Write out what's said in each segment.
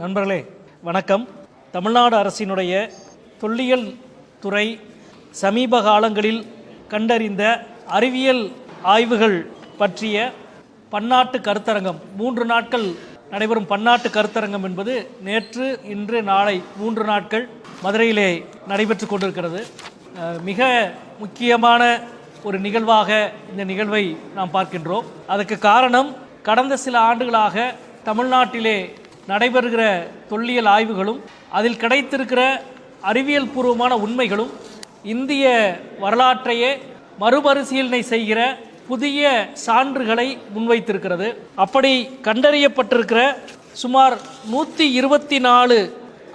நண்பர்களே வணக்கம். தமிழ்நாடு அரசினுடைய தொல்லியல் துறை சமீப காலங்களில் கண்டறிந்த அறிவியல் ஆய்வுகள் பற்றிய பன்னாட்டு கருத்தரங்கம் மூன்று நாட்கள் நடைபெறும் பன்னாட்டு கருத்தரங்கம் என்பது நேற்று இன்று நாளை மூன்று நாட்கள் மதுரையிலே நடைபெற்று கொண்டிருக்கிறது. மிக முக்கியமான ஒரு நிகழ்வாக இந்த நிகழ்வை நாம் பார்க்கின்றோம். அதுக்கு காரணம் கடந்த சில ஆண்டுகளாக தமிழ்நாட்டிலே நடைபெறுகிற தொல்லியல் ஆய்வுகளும் அதில் கிடைத்திருக்கிற அறிவியல் பூர்வமான உண்மைகளும் இந்திய வரலாற்றையே மறுபரிசீலனை செய்கிற புதிய சான்றுகளை முன்வைத்திருக்கிறது. அப்படி கண்டறியப்பட்டிருக்கிற சுமார் நூற்றி இருபத்தி நாலு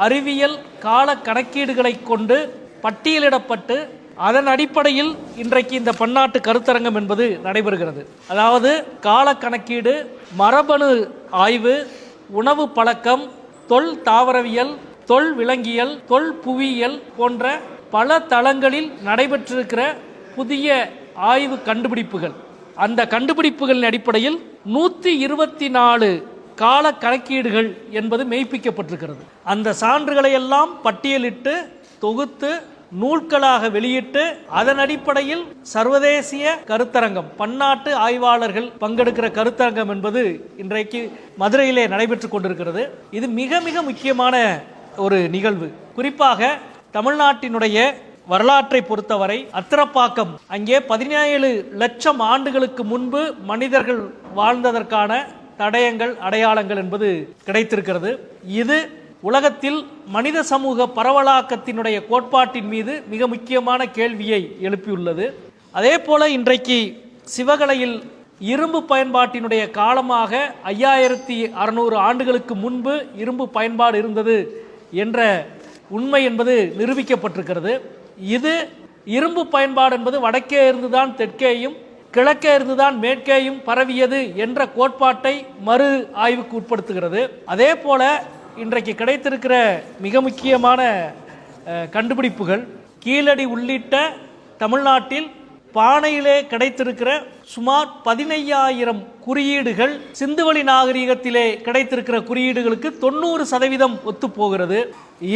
அறிவியல் கால கணக்கீடுகளை கொண்டு பட்டியலிடப்பட்டு அதன் அடிப்படையில் இன்றைக்கு இந்த பன்னாட்டு கருத்தரங்கம் என்பது நடைபெறுகிறது. அதாவது கால கணக்கீடு மரபணு ஆய்வு உணவு பழக்கம் தொல் தாவரவியல் தொல் விலங்கியல் தொல் புவியியல் போன்ற பல தளங்களில் நடைபெற்றிருக்கிற புதிய ஆய்வு கண்டுபிடிப்புகள். அந்த கண்டுபிடிப்புகளின் அடிப்படையில் நூற்றி இருபத்தி நாலு கால கணக்கீடுகள் என்பது மெய்ப்பிக்கப்பட்டிருக்கிறது. அந்த சான்றுகளை எல்லாம் பட்டியலிட்டு தொகுத்து நூல்களாக வெளியிட்டு அதன் அடிப்படையில் சர்வதேசிய கருத்தரங்கம் பன்னாட்டு ஆய்வாளர்கள் பங்கெடுக்கிற கருத்தரங்கம் என்பது இன்றைக்கு மதுரையிலே நடைபெற்றுக் கொண்டிருக்கிறது. இது மிக மிக முக்கியமான ஒரு நிகழ்வு. குறிப்பாக தமிழ்நாட்டினுடைய வரலாற்றை பொறுத்தவரை அத்திரப்பாக்கம் அங்கே பதினேழு லட்சம் ஆண்டுகளுக்கு முன்பு மனிதர்கள் வாழ்ந்ததற்கான தடயங்கள் அடையாளங்கள் என்பது கிடைத்திருக்கிறது. இது உலகத்தில் மனித சமூக பரவலாக்கத்தினுடைய கோட்பாட்டின் மீது மிக முக்கியமான கேள்வியை எழுப்பியுள்ளது. அதே போல இன்றைக்கு சிவகலையில் இரும்பு பயன்பாட்டினுடைய காலமாக ஐயாயிரத்தி அறுநூறு ஆண்டுகளுக்கு முன்பு இரும்பு பயன்பாடு இருந்தது என்ற உண்மை என்பது நிரூபிக்கப்பட்டிருக்கிறது. இது இரும்பு பயன்பாடு என்பது வடக்கே இருந்துதான் தெற்கேயும் கிழக்கே இருந்துதான் மேற்கேயும் பரவியது என்ற கோட்பாட்டை மறு ஆய்வுக்கு உட்படுத்துகிறது. அதே போல இன்றைக்கு கிடைத்திருக்கிற மிக முக்கியமான கண்டுபிடிப்புகள் கீழடி உள்ளிட்ட தமிழ்நாட்டில் பானையிலே கிடைத்திருக்கிற சுமார் பதினையாயிரம் குறியீடுகள் சிந்துவெளி நாகரிகத்திலே கிடைத்திருக்கிற குறியீடுகளுக்கு தொண்ணூறு சதவீதம் ஒத்துப்போகிறது.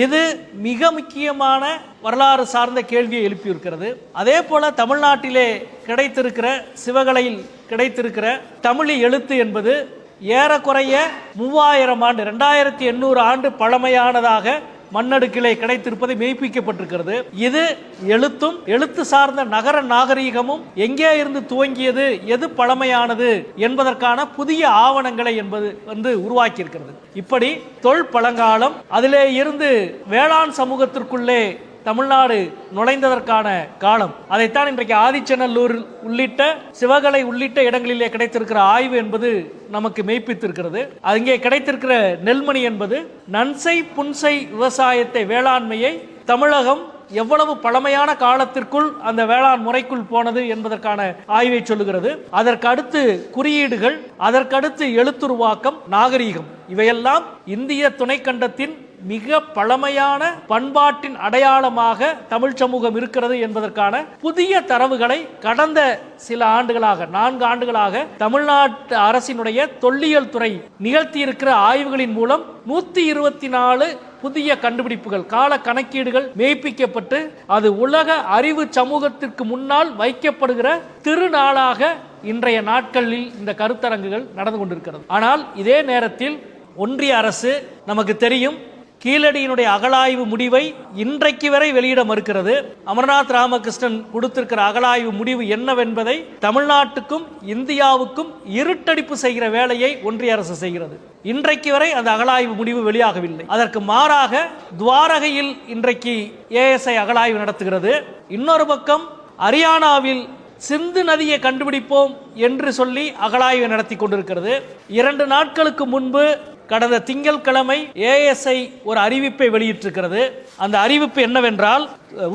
இது மிக முக்கியமான வரலாறு சார்ந்த கேள்வியை எழுப்பியிருக்கிறது. அதே போல தமிழ்நாட்டிலே கிடைத்திருக்கிற சிவகலையில் கிடைத்திருக்கிற தமிழ் எழுத்து என்பது ஏறக்குறைய மூவாயிரம் ஆண்டு ரெண்டாயிரத்தி எண்ணூறு ஆண்டு பழமையானதாக மண்ணடுக்கிலே கிடைத்திருப்பது மெய்ப்பிக்கப்பட்டிருக்கிறது. இது எழுத்தும் எழுத்து சார்ந்த நகர நாகரீகமும் எங்கே இருந்து துவங்கியது எது பழமையானது என்பதற்கான புதிய ஆவணங்களை என்பது வந்து உருவாக்கி இருக்கிறது இப்படி தொல் பழங்காலம் அதிலே இருந்து வேளாண் சமூகத்திற்குள்ளே தமிழ்நாடு நுழைந்ததற்கான காலம். அதைத்தான் இன்றைக்கு ஆதிச்சநல்லூர் உள்ளிட்ட சிவகலை உள்ளிட்ட இடங்களிலே கிடைத்திருக்கிற ஆய்வு என்பது நமக்கு மெய்ப்பித்திருக்கிறது. அங்கே கிடைத்திருக்கிற நெல்மணி என்பது நன்சை புன்சை விவசாயத்தை வேளாண்மையை தமிழகம் எவ்வளவு பழமையான காலத்திற்குள் அந்த வேளாண் முறைக்குள் போனது என்பதற்கான ஆய்வை சொல்லுகிறது. அதற்கடுத்து குறியீடுகள் அதற்கடுத்து எழுத்துருவாக்கம் நாகரீகம். இவையெல்லாம் இந்திய துணைக்கண்டத்தின் மிக பழமையான பண்பாட்டின் அடையாளமாக தமிழ் சமூகம் இருக்கிறது என்பதற்கான புதிய தரவுகளை கடந்த சில ஆண்டுகளாக நான்கு ஆண்டுகளாக தமிழ்நாட்டு அரசினுடைய தொல்லியல் துறை நிகழ்த்தியிருக்கிற ஆய்வுகளின் மூலம் நூத்தி இருபத்தி நாலு புதிய கண்டுபிடிப்புகள் கால கணக்கீடுகள் மெய்ப்பிக்கப்பட்டு அது உலக அறிவு சமூகத்திற்கு முன்னால் வைக்கப்படுகிற திருநாளாக இன்றைய நாட்களில் இந்த கருத்தரங்குகள் நடந்து கொண்டிருக்கிறது. ஆனால் இதே நேரத்தில் ஒன்றிய அரசு நமக்கு தெரியும் கீழடியினுடைய அகழாய்வு முடிவை இன்றைக்கு வரை வெளியிட மறுக்கிறது. அமர்நாத் ராமகிருஷ்ணன் கொடுத்திருக்கிற அகழாய்வு முடிவு என்னவென்பதை தமிழ்நாட்டுக்கும் இந்தியாவுக்கும் இருட்டடிப்பு செய்கிற வேலையை ஒன்றிய அரசு செய்கிறது. இன்றைக்கு வரை அந்த அகழாய்வு முடிவு வெளியாகவில்லை. அதற்கு மாறாக துவாரகையில் இன்றைக்கு ஏஎஸ்ஐ அகழாய்வு நடத்துகிறது. இன்னொரு பக்கம் ஹரியானாவில் சிந்து நதியை கண்டுபிடிப்போம் என்று சொல்லி அகலாய்வு நடத்தி கொண்டிருக்கிறது. இரண்டு நாட்களுக்கு முன்பு கடந்த திங்கட்கிழமை ஏஎஸ்ஐ ஒரு அறிவிப்பை வெளியிட்டிருக்கிறது. அந்த அறிவிப்பு என்னவென்றால்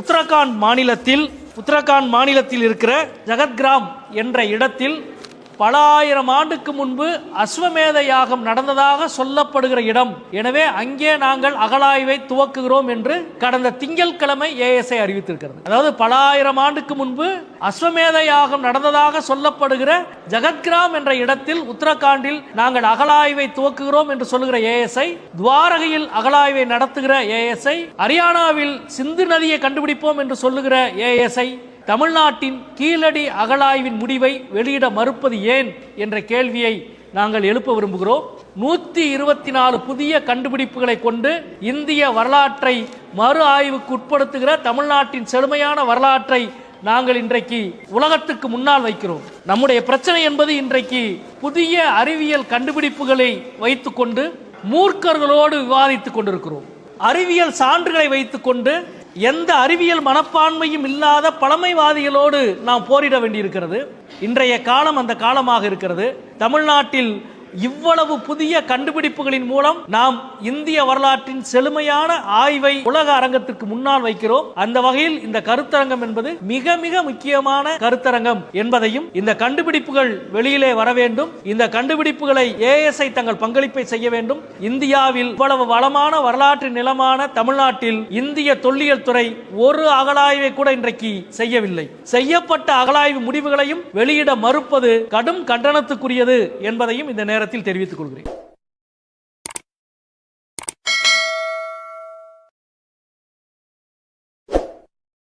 உத்தரகாண்ட் மாநிலத்தில் உத்தரகாண்ட் மாநிலத்தில் இருக்கிற ஜகத்கிராம் என்ற இடத்தில் பல ஆயிரம் ஆண்டுக்கு முன்பு அஸ்வமேத யாகம் நடந்ததாக சொல்லப்படுகிற இடம். எனவே அங்கே நாங்கள் அகழாய்வை துவக்குகிறோம் என்று கடந்த திங்கட்கிழமை ஏஎஸ்ஐ அறிவித்திருக்கிறது. அதாவது பல ஆயிரம் ஆண்டுக்கு முன்பு அஸ்வமேத யாகம் நடந்ததாக சொல்லப்படுகிற ஜகத்கிராம் என்ற இடத்தில் உத்தரகாண்டில் நாங்கள் அகழாய்வை துவக்குகிறோம் என்று சொல்லுகிற ஏஎஸ்ஐ துவாரகையில் அகழாய்வை நடத்துகிற ஏஎஸ்ஐ ஹரியானாவில் சிந்து நதியை கண்டுபிடிப்போம் என்று சொல்லுகிற ஏஎஸ்ஐ தமிழ்நாட்டின் கீழடி அகழாய்வின் முடிவை வெளியிட மறுப்பது ஏன் என்ற கேள்வியை நாங்கள் எழுப்ப விரும்புகிறோம். நூற்றி இருபத்தி நாலு புதிய கண்டுபிடிப்புகளை கொண்டு இந்திய வரலாற்றை மறு ஆய்வுக்கு உட்படுத்துகிற தமிழ்நாட்டின் செழுமையான வரலாற்றை நாங்கள் இன்றைக்கு உலகத்துக்கு முன்னால் வைக்கிறோம். நம்முடைய பிரச்சனை என்பது இன்றைக்கு புதிய அறிவியல் கண்டுபிடிப்புகளை வைத்துக்கொண்டு மூர்க்கர்களோடு விவாதித்துக் கொண்டிருக்கிறோம். அறிவியல் சான்றுகளை வைத்துக்கொண்டு எந்த அறிவியல் மனப்பான்மையும் இல்லாத பழமைவாதிகளோடு நாம் போரிட வேண்டியிருக்கிறது. இன்றைய காலம் அந்த காலமாக இருக்கிறது. தமிழ்நாட்டில் இவ்வளவு புதிய கண்டுபிடிப்புகளின் மூலம் நாம் இந்திய வரலாற்றின் செழுமையான ஆய்வை உலக அரங்கத்திற்கு முன்னால் வைக்கிறோம். அந்த வகையில் இந்த கருத்தரங்கம் என்பது மிக மிக முக்கியமான கருத்தரங்கம் என்பதையும் இந்த கண்டுபிடிப்புகள் வெளியிலே வர வேண்டும். இந்த கண்டுபிடிப்புகளை ஏஎஸ்ஐ தங்கள் பங்களிப்பை செய்ய வேண்டும். இந்தியாவில் இவ்வளவு வளமான வரலாற்று நிலமான தமிழ்நாட்டில் இந்திய தொல்லியல் துறை ஒரு அகழாய்வை கூட இன்றைக்கு செய்யவில்லை. செய்யப்பட்ட அகழாய்வு முடிவுகளையும் வெளியிட மறுப்பது கடும் கண்டனத்துக்குரியது என்பதையும் இந்த நேரத்தில் தெரிவித்துக் கொள்கிறேன்.